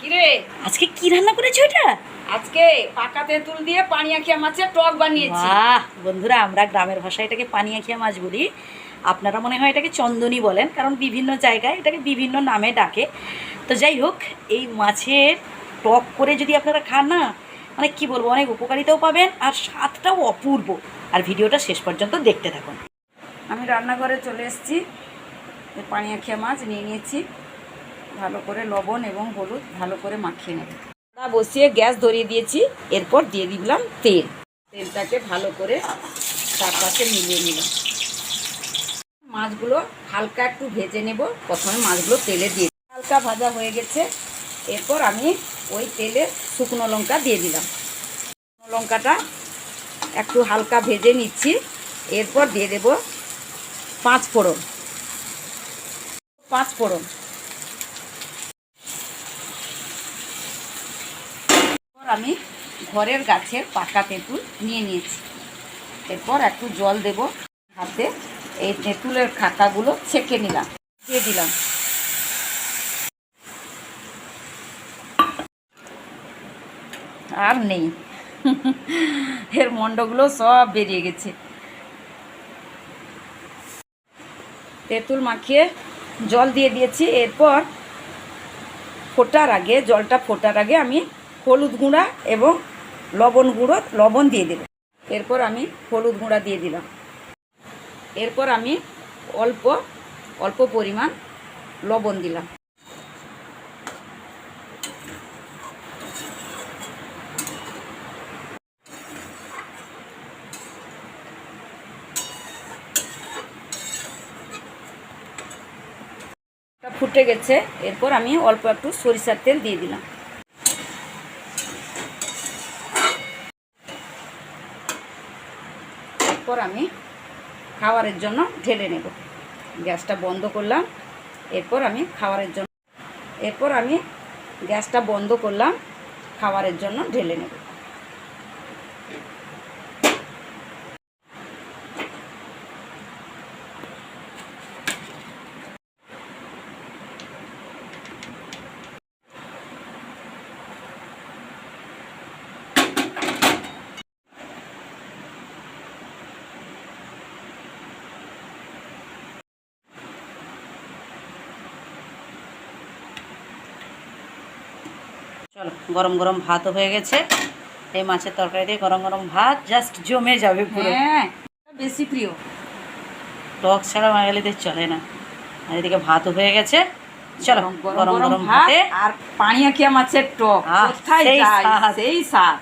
কিরে? আজকে কি রান্না করেছ এটা? আজকে পাকা তেঁতুল দিয়ে পানিয়াখিয়া মাছের টক বানিয়েছি। বাহ বন্ধুরা আমরা গ্রামের ভাষায় এটাকে পানিয়াখিয়া মাছ বলি। আপনারা মনে হয় এটাকে চন্দনী বলেন কারণ বিভিন্ন জায়গায় এটাকে বিভিন্ন নামে ডাকে। তো যাই হোক এই মাছের টক করে যদি আপনারা খান না মানে কি বলব অনেক উপকারিতাও পাবেন আর স্বাদটাও অপূর্ব। আর ভিডিওটা শেষ পর্যন্ত দেখতে থাকুন। আমি রান্নাঘরে চলে এসেছি। পানিয়াখিয়া মাছ নিয়ে নিয়েছি। ভালো করে লবণ এবং হলুদ ভালো করে মাখিয়ে নেব। কড়া বসিয়ে গ্যাস ধরিয়ে দিয়েছি, এরপর দিয়ে দিলাম তেল। তেলটাকে ভালো করে তার পাশে মিলিয়ে নিলাম। মাছগুলো হালকা একটু ভেজে নেব, প্রথমে মাছগুলো তেলে দিয়ে। হালকা ভাজা হয়ে গেছে, এরপর আমি ওই তেলে শুকনো লঙ্কা দিয়ে দিলাম। শুকনো লঙ্কাটা একটু হালকা ভেজে নিচ্ছি, এরপর দিয়ে দেব পাঁচ ফোড়ন। পাঁচ ফোড়ন। আমি ঘরের গাছের পাকা তেঁতুল নিয়ে নিয়েছি। এরপর একটু জল দেব, হাতে এই তেঁতুলের খাতাগুলো ছেঁকে নিলাম, দিয়ে দিলাম। আর নেই। এর মণ্ডগুলো সব বেরিয়ে গেছে। তেঁতুল মাখিয়ে জল দিয়ে দিয়েছি। এরপর ফোটার আগে, জলটা ফোটার আগে আমি হলুদ গুঁড়া এবং লবণ গুঁড়ো, লবণ দিয়ে দিলাম। এরপর আমি হলুদ গুঁড়া দিয়ে দিলাম। এরপর আমি অল্প অল্প পরিমাণ লবণ দিলাম। ফুটে গেছে। এরপর আমি অল্প একটু সরিষার তেল দিয়ে দিলাম। এরপর আমি খাবারের জন্য ঢেলে নেব। গ্যাসটা বন্ধ করলাম। এরপর আমি খাওয়ারের জন্য এরপর আমি গ্যাসটা বন্ধ করলাম। খাবারের জন্য ঢেলে নেব। চলো গরম গরম ভাতও হয়ে গেছে। এই মাছের তরকারি দিয়ে গরম গরম ভাত জাস্ট জমে যাবে পুরো। হ্যাঁ বেশি প্রিয়। টক ছাড়া বাঙালিদের চলে না। আর এদিকে ভাতও হয়ে গেছে। চলো গরম গরম ভাতে আর পানিয়া পানিয়াখিয়া মাছের টক। সেই স্বাদ।